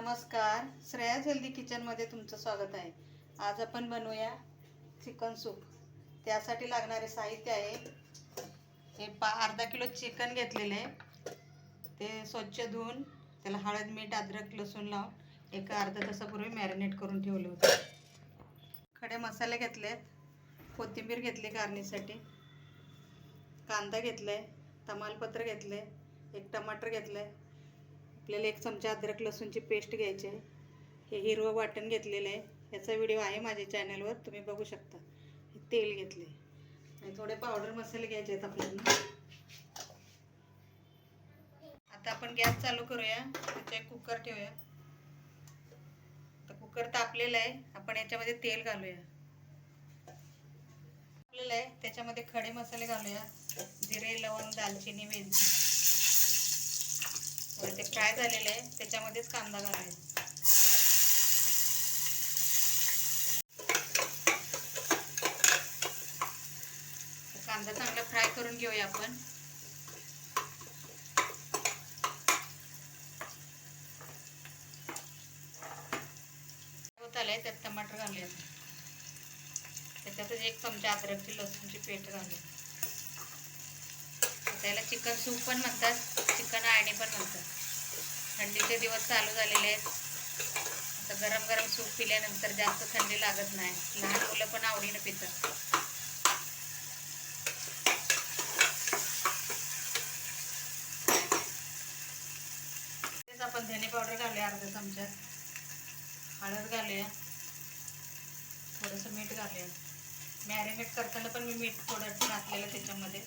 नमस्कार. श्रेयाज हेल्दी किचनमध्ये तुमचं स्वागत आहे. आज आपण बनवूया चिकन सूप. त्यासाठी लागणारे साहित्य आहे. हे पा अर्धा किलो चिकन घेतलेले आहे. ते स्वच्छ धुवून त्याला हळद मीठ अद्रक लसूण लावून एका अर्धा तासापूर्वी मॅरिनेट करून ठेवले होते. खडे मसाले घेतलेत. कोथिंबीर घेतली गार्निशसाठी कांदा घेतलाय तमालपत्र घेतलं आहे एक टमाटर घेतलं आहे आपल्याला एक चमचा अद्रक लसूणची पेस्ट घ्यायची आहे. हे हिरवं वाटण घेतलेलं आहे. याचा व्हिडिओ आहे माझ्या चॅनलवर तुम्ही बघू शकता. हे तेल घेतले आणि थोडे पावडर मसाले घ्यायचे आहेत आपल्याला. आता आपण गॅस चालू करूया. त्याच्या एक कुकर ठेवूया. तर कुकर तापलेलं आहे. आपण याच्यामध्ये तेल घालूया. तापलेलं आहे. त्याच्यामध्ये खडे मसाले घालूया. जिरे लवंग दालचिनी वेलची ते फ्राय झालेलं आहे त्याच्यामध्येच कांदा घालायचा. कांदा चांगला फ्राय करून घेऊया आपण. होत आलंय त्यात टमाटर घालूया त्याच्यातच एक चमचा अद्रकची लसूणची पेट घालूया त्याला चिकन सूप पण म्हणतात चिकन आळणी पण म्हणतात. थंडीचे दिवस चालू झालेले आहेत. आता गरम गरम सूप पिल्यानंतर जास्त थंडी लागत नाही. लहान मुलं पण आवडीनं पितात. आपण धने पावडर घालूया अर्धा चमचा. हळद घालूया. थोडंसं मीठ घालूया. मॅरिनेट करताना पण मी मीठ थोडं घातलेलं त्याच्यामध्ये.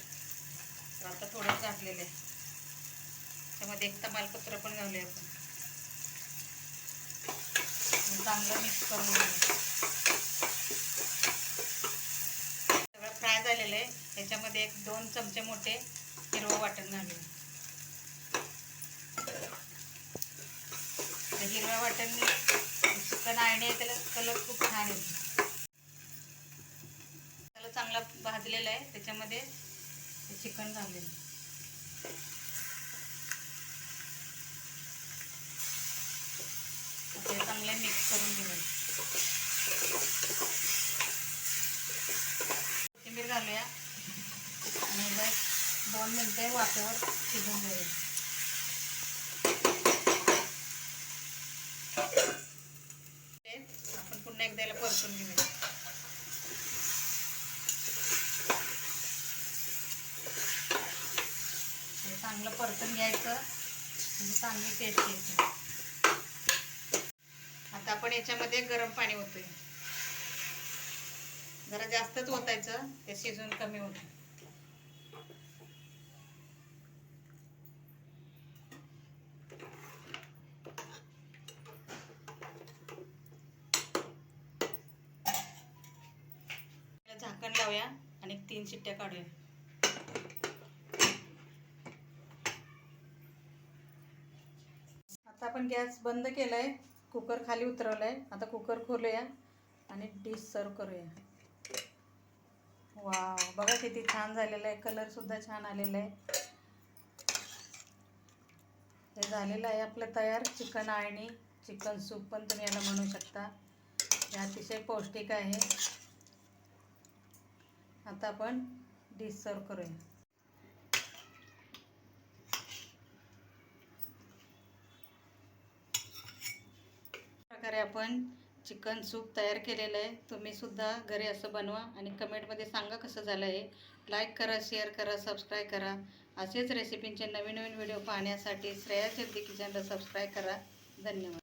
तर आता थोडं झाकलेलं आहे. त्यामध्ये एक तमालपत्र पण घालूया आपण. चांगलं मिक्स करून सगळं फ्राय झालेलं आहे. त्याच्यामध्ये एक दोन चमचे मोठे हिरवं वाटण घालूया. त्या हिरव्या वाटणनी चिकन आळणी आहे त्याला कलर खूप छान येतो. त्याला चांगला भाजलेला आहे. त्याच्यामध्ये हे चिकन घालेलं ते चांगले मिक्स करून घेऊया. कोथिंबीर घालूया. आणि एकदा दोन मिनटे वाफेवर शिजून घेऊया. आपण पुन्हा एकदा याला परतून घेऊया हे चांगलं परतून घ्यायचं म्हणजे चांगली टेस्ट येते आता आपण याच्यामध्ये गरम पाणी होतोय जरा जास्तच ओतायचं ते शिजून कमी होतं झाकण लावूया आणि तीन शिट्ट्या काढूया. आता आपण गॅस बंद केलाय कुकर खाली उतरवलाय. आता कुकर खोलूया आणि डिश सर्व करूया. वा बघा किती छान झालेलं आहे. कलरसुद्धा छान आलेला आहे. हे झालेलं आहे आपलं तयार. चिकन आळणी चिकन सूप पण तुम्ही याला म्हणू शकता. हे अतिशय पौष्टिक आहे. आता आपण डिश सर्व करूया. प्रकारे आपण चिकन सूप तयार केलेलं आहे. तुम्हीसुद्धा घरी असं बनवा आणि कमेंटमध्ये सांगा कसं झालं आहे लाईक करा शेअर करा सबस्क्राईब करा. असेच रेसिपींचे नवीन नवीन व्हिडिओ पाहण्यासाठी श्रेया हेल्दी किचनला सबस्क्राईब करा. धन्यवाद.